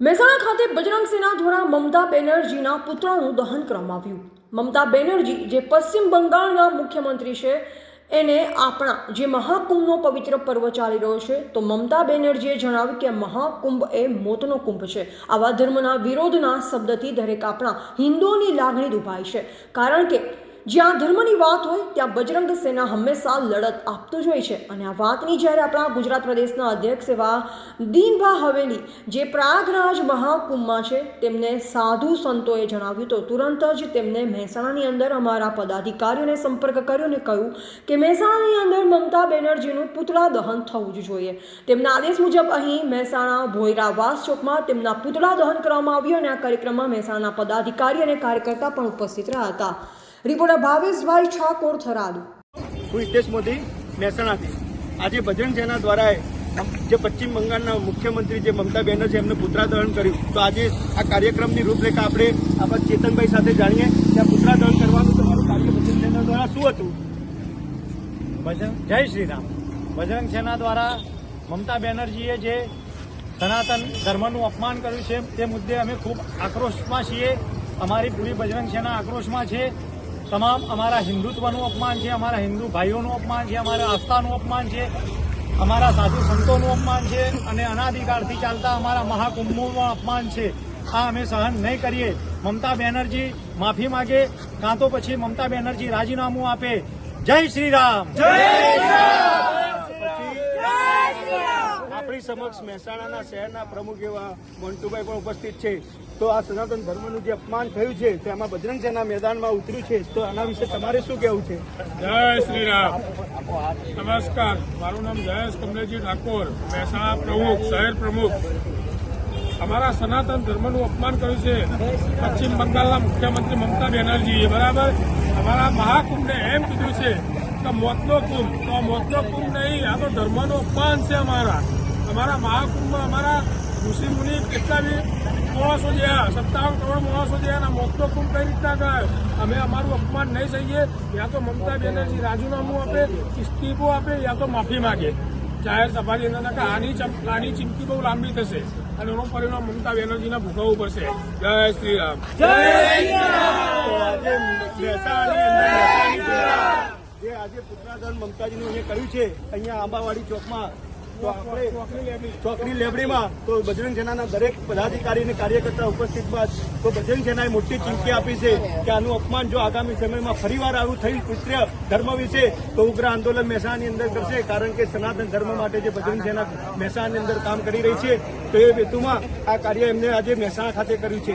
મહેસાણા ખાતે બજરંગ સેના દ્વારા મમતા બેનર્જીના પુતળાનું દહન કરવામાં આવ્યું. મમતા બેનર્જી, જે પશ્ચિમ બંગાળના મુખ્યમંત્રી છે, એને આપણા જે મહાકુંભનો પવિત્ર પર્વ ચાલી રહ્યો છે, તો મમતા બેનર્જીએ જણાવ્યું કે મહાકુંભ એ મોતનો કુંભ છે. આવા ધર્મના વિરોધના શબ્દથી દરેક આપણા હિન્દુઓની લાગણી દુભાય છે. કારણ કે જ્યાં ધર્મની વાત હોય, ત્યાં બજરંગ સેના હંમેશા લડત આપતું જ હોય છે. અને આ વાતની જ્યારે આપણા ગુજરાત પ્રદેશના અધ્યક્ષ એવા દીનભા હવેલી, જે પ્રયાગરાજ મહાકુંભમાં છે, તેમને સાધુ સંતોએ જણાવ્યું તો તુરંત જ તેમને મહેસાણાની અંદર અમારા પદાધિકારીઓને સંપર્ક કર્યો અને કહ્યું કે મહેસાણાની અંદર મમતા બેનર્જીનું પુતળા દહન થવું જ જોઈએ. તેમના આદેશ મુજબ અહીં મહેસાણા ભોયરાવાસ ચોકમાં તેમના પુતળા દહન કરવામાં આવ્યું અને આ કાર્યક્રમમાં મહેસાણાના પદાધિકારી અને કાર્યકર્તા પણ ઉપસ્થિત રહ્યા હતા. રિપોર્ટર ભાવેશભાઈ ઠાકોર થરાદ. હું હિતેશ મોદી મહેસાણાથી. આજે ભજન સેના દ્વારા જે પશ્ચિમ બંગાળના મુખ્યમંત્રી જે મમતા બેનર્જી એમને પુતળા દહન કર્યું તો આજે આ કાર્યક્રમની રૂપરેખા આપણે આપણા ચેતનભાઈ સાથે જાણીએ. કે આ પુતળા દહન કરવાનું તમારું કાર્ય ભજન સેના દ્વારા શું હતું? ભજન? જય શ્રી રામ બજરંગ સેના દ્વારા મમતા બેનર્જીએ જે સનાતન ધર્મનું અપમાન કર્યું છે તે મુદ્દે અમે ખૂબ આક્રોશમાં છીએ. અમારી પૂરી બજરંગ સેના આક્રોશમાં છે. તમામ અમારા હિન્દુત્વનું અપમાન છે, અમારા હિન્દુ ભાઈઓનું અપમાન છે, અમારા આસ્થાનું અપમાન છે, અમારા સાધુ સંતોનું અપમાન છે અને અનાધિકારથી ચાલતા અમારા મહાકુંભનું અપમાન છે. આ અમે સહન નહીં કરીએ. મમતા બેનર્જી, માફી માગે, કાં તો પછી મમતા બેનર્જી રાજીનામું આપે. જય શ્રી રામ. આપણી સમક્ષ મહેસાણાના શહેરના પ્રમુખ એવા મોન્ટુભાઈ પણ ઉપસ્થિત છે. તો આ સનાતન ધર્મનું જે અપમાન થયું છે તેમાં બજરંગ સેના મેદાનમાં ઉતર્યું છે, તો આના વિશે તમારે શું કહેવું છે? જય શ્રી રામ. નમસ્કાર. મારું નામ જયેશ કમલેજી ઠાકોર, મહેસાણા પ્રમુખ, શહેર પ્રમુખ. અમારા સનાતન ધર્મનું અપમાન કર્યું છે. પશ્ચિમ બંગાળના મુખ્યમંત્રી મમતા બેનર્જીએ, બરાબર? અમારા મહાકુંભને એમ કીધું છે કે મોતનો કુંભ, તો મોતનો કુંભ નહીં, આ તો ધર્મનું અપમાન છે અમારા. અમારા મહાકુંભમાં અમારા ઋષિ મુનિ કેટલા બી માણસો ગયા સત્તાવન કરોડ માણસો ગયા અને મોટો કુંભ કઈ રીતના થાય? અમે અમારું અપમાન નહીં સહીએ યા તો મમતા બેનર્જી રાજીનામું આપે ઇસ્તીફો આપે યા તો માફી માગે. જાહેર સભાની અંદર કે આની આની ચીમકી બહુ લાંબી થશે. અને એનું પરિણામ મમતા બેનર્જીને ભોગવવું પડશે. જય શ્રી રામ. જે આજે પુત્રાદન મમતાજીનું અહીંયા કર્યું છે અહીંયા આંબાવાડી ચોકમાં તો આપણે ચોકની લેબડીમાં તો બજરંગ સેનાના દરેક પદાધિકારી અને કાર્યકર્તા ઉપસ્થિત બાદ તો બજરંગ સેનાએ મોટી ચીમકી આપી છે કે આનું અપમાન જો આગામી સમયમાં ફરીવાર આવું થયું કૃત્ય ધર્મ વિશે તો ઉગ્ર આંદોલન મહેસાણાની અંદર કરશે, કારણ કે સનાતન ધર્મ માટે જે બજરંગ સેના મહેસાણાની અંદર કામ કરી રહી છે, તો એ હેતુમાં આ કાર્ય એમને આજે મહેસાણા ખાતે કર્યું છે.